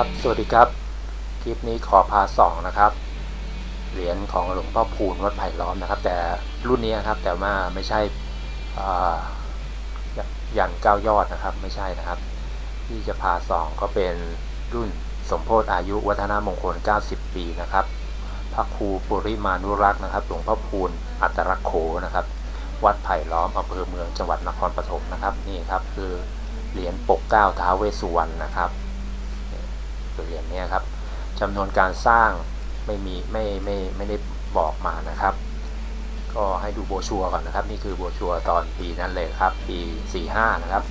ครับ สวัสดีครับ คลิปนี้ขอพาสองนะครับ เหรียญของหลวงพ่อพูนวัดไผ่ล้อมนะครับ แต่รุ่นนี้นะครับ แต่ว่าไม่ใช่ยันเก้ายอดนะครับ ไม่ใช่นะครับ ที่จะพาสองก็เป็นรุ่นสมโพธิอายุวัฒนมงคล 90 ปีนะครับพระครูปุริมานุรักษ์นะครับ หลวงพ่อพูนอัตรักโขนะครับ วัดไผ่ล้อมอำเภอเมืองจังหวัดนครปฐมนะครับ นี่ครับคือเหรียญปกเก้าท้าเวสสุวรรณนะครับ เหรียญนี้ครับจำนวนการสร้างไม่มีไม่ไม่ไม่ได้บอกมานะครับ ก็ให้ดูโบชัวก่อนนะครับ นี่คือโบชัวตอนปีนั้นเลยครับ ปี 45 นะครับ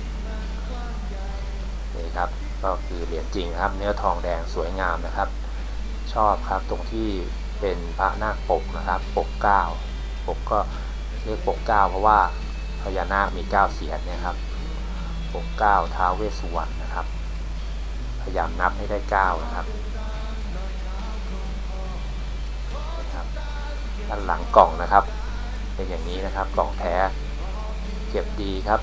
นี่ครับก็คือเหรียญจริงครับ เนื้อทองแดงสวยงามนะครับ ชอบครับตรงที่เป็นพระนาคปกนะครับ ปกเก้าปกก็เรียกปกเก้าเพราะว่าพญานาคมีเก้าเสียนเนี่ยครับปกเก้าท้าวเวสสุวรรณนะครับ ยายามนับให้ได้เก้านะครับนะครับด้านหลังกล่องนะครับ เป็นอย่างนี้นะครับกล่องแท้เก็บดีครับ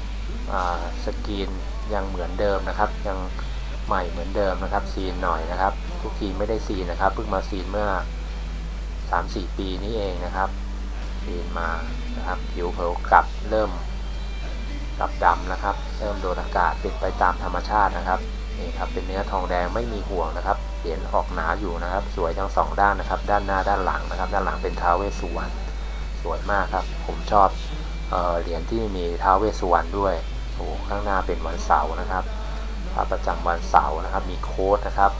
สกรีนยังเหมือนเดิมนะครับ ยังใหม่เหมือนเดิมนะครับ ซีนหน่อยนะครับ ทุกทีไม่ได้ซีนนะครับเพิ่งมาซีนเมื่อ 3-4 ปีนี้เองนะครับซีนมานะครับผิวเผากลับเริ่มกลับดำนะครับ เริ่มโดนอากาศเป็นไปตามธรรมชาตินะครับ นี่ครับเป็นเนื้อทองแดงไม่มีห่วงนะครับเหรียญออกหนาอยู่นะครับ สวยทั้งสองด้านนะครับ ด้านหน้าด้านหลังนะครับ ด้านหลังเป็นท้าวเวสสุวรรณสวยมากครับ ผมชอบเออเหรียญที่มีท้าวเวสสุวรรณด้วยโอ้ข้างหน้าเป็นวันเสาร์นะครับพระประจำวันเสาร์นะครับ มีโค้ดนะครับ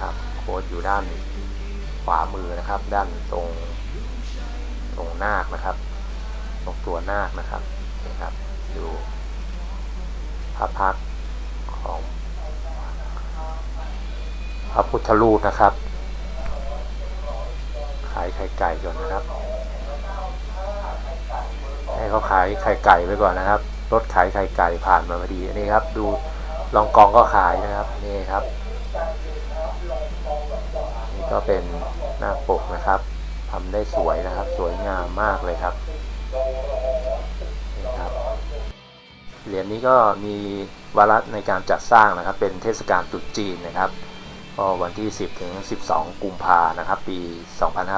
ครับโค้ดอยู่ด้านขวามือนะครับ ด้านตรงตรงนานะครับ ตรงตัวนานะครับนี่ครับดู ระพักของพระพุทธรูปนะครับ ขายไข่ไก่ก่อนนะครับ ให้เขาขายไข่ไก่ไปก่อนนะครับ รถขายไข่ไก่ผ่านมาพอดีนี่ครับ ดูลองกองก็ขายนะครับ นี่ครับ นี่ก็เป็นหน้าปกนะครับทำได้สวยนะครับ สวยงามมากเลยครับ เหรียญนี้ก็มีวาระในการจัดสร้างนะครับ เป็นเทศกาลตรุษจีนนะครับก็วันที่ 10 ถึง 12 กุมภานะครับ ปี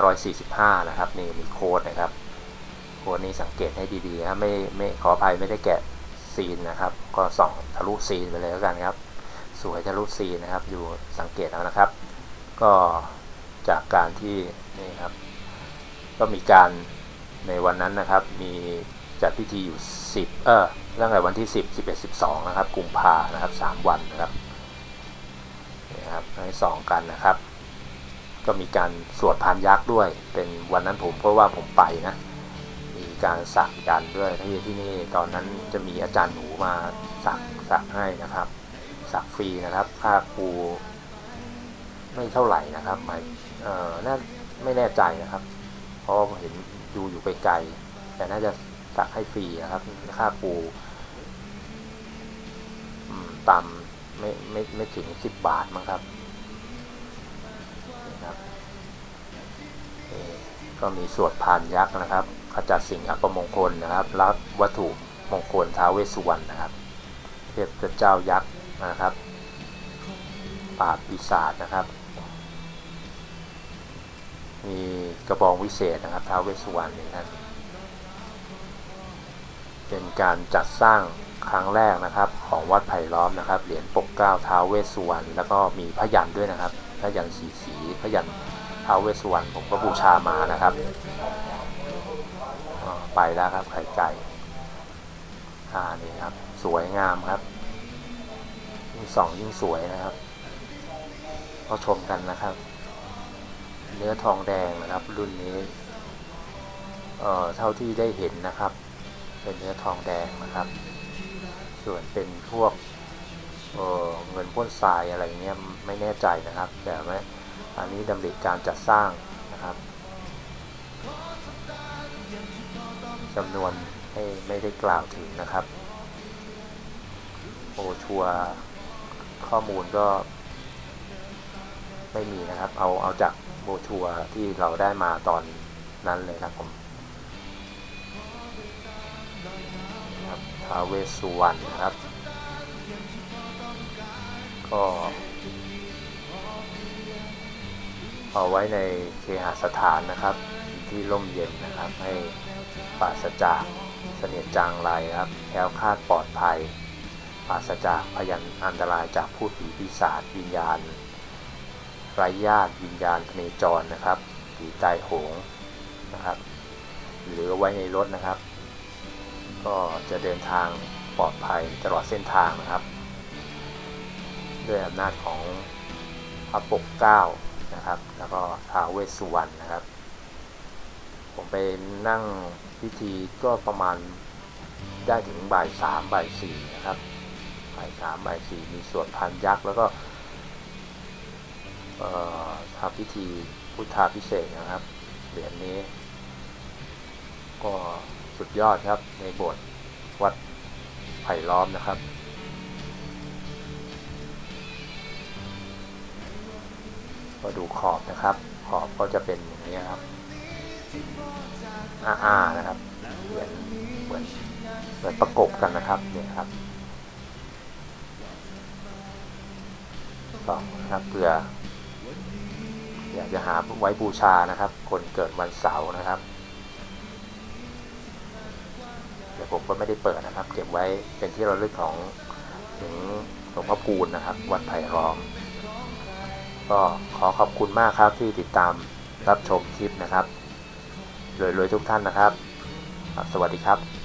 2545 นะครับ นี่มีโค้ดนะครับ โค้ดนี้สังเกตให้ดีๆนะครับไม่ไม่ขออภัยไม่ได้แกะซีนนะครับ ก็ส่องทะลุซีนไปเลยแล้วกันครับ สวยทะลุซีนนะครับ อยู่สังเกตแล้วนะครับ ก็จากการที่นี่ครับ ก็มีการในวันนั้นนะครับ มี จัดพิธีอยู่ 10 เออตั้งแต่วันที่ 10 11 12 นะครับกุมภานะครับ 3 วันนะครับนี่ครับให้สองกันนะครับ ก็มีการสวดพานยักษ์ด้วย เป็นวันนั้นผมเพราะว่าผมไปนะ มีการสักยันต์ด้วยที่ที่นี่ตอนนั้นจะมีอาจารย์หนูมาสักสักให้นะครับ สักฟรีนะครับ ค่าครูไม่เท่าไหร่นะครับหมายเออน่าไม่แน่ใจนะครับ เพราะเห็นดูอยู่ไกลๆแต่น่าจะ สักให้ฟรีนะครับค่าครูอืมต่ำไม่ไม่ไม่ถึงสิบบาทมั้งครับนี่ครับก็มีสวดพานยักษ์นะครับขจัดสิ่งอัปมงคลนะครับ รับวัตถุมงคลท้าวเวสสุวรรณนะครับเทพเจ้ายักษ์นะครับปราบปีศาจนะครับ มีกระบองวิเศษนะครับท้าวเวสสุวรรณนี่ครับ เป็นการจัดสร้างครั้งแรกนะครับ ของวัดไผ่ล้อมนะครับ เหรียญปกเก้าท้าวเวสสุวรรณแล้วก็มีพระยันด้วยนะครับพระยันสีสีพระยันท้าวเวสสุวรรณผมก็บูชามานะครับไปแล้วครับไข่ไก่อ่านี่ครับ สวยงามครับยิ่งสองยิ่งสวยนะครับก็ชมกันนะครับ เนื้อทองแดงนะครับ รุ่นนี้ เอ่อเท่าที่ได้เห็นนะครับ เป็นเนื้อทองแดงนะครับ ส่วนเป็นพวกเออเงินพ่นทรายอะไรเงี้ยไม่แน่ใจนะครับ แต่ว่าอันนี้ดำริการจัดสร้างนะครับจำนวนไม่ไม่ได้กล่าวถึงนะครับโอชัวข้อมูลก็ไม่มีนะครับ เอาเอาจากโบชัวที่เราได้มาตอนนั้นเลยครับผมครับ ท้าเวสสุวรรณนะครับ ก็เอาไว้ในเคหสถานนะครับ ที่ร่มเย็นนะครับ ให้ปราศจากเสนียดจางไรครับแคล้วคลาดปลอดภัยปราศจากพยันอันตรายจากผู้ผีปีศาจวิญญาณไร้ญาติวิญญาณเนจรนะครับผีตายโหงนะครับ หรือเอาไว้ในรถนะครับ ก็จะเดินทางปลอดภัยตลอดเส้นทางนะครับ ด้วยอำนาจของพระปกเก้านะครับ แล้วก็ท้าวเวสสุวรรณนะครับ ผมไปนั่งพิธีก็ประมาณได้ถึงบ่ายสามบ่ายสี่นะครับบ่ายสามบ่ายสี่มีสวดพันยักษ์แล้วก็ทำพิธีพุทธาพิเศษนะครับเหรียญนี้ ก็ สุดยอดครับ ในโบสถ์วัดไผ่ล้อมนะครับ ก็ดูขอบนะครับ ขอบก็จะเป็นอย่างนี้ครับอ้านะครับ เหมือนเหมือนเหมือนประกบกันนะครับเนี่ยครับสองนะครับเผื่ออยากจะหาไว้บูชานะครับ คนเกิดวันเสาร์นะครับ เดี๋ยวผมก็ไม่ได้เปิดนะครับ เก็บไว้เป็นที่ระลึกของถึงหลวงพ่อปูนนะครับ วัดไผ่ร้อม ก็ขอขอบคุณมากครับที่ติดตามรับชมคลิปนะครับรวยๆทุกท่านนะครับ สวัสดีครับ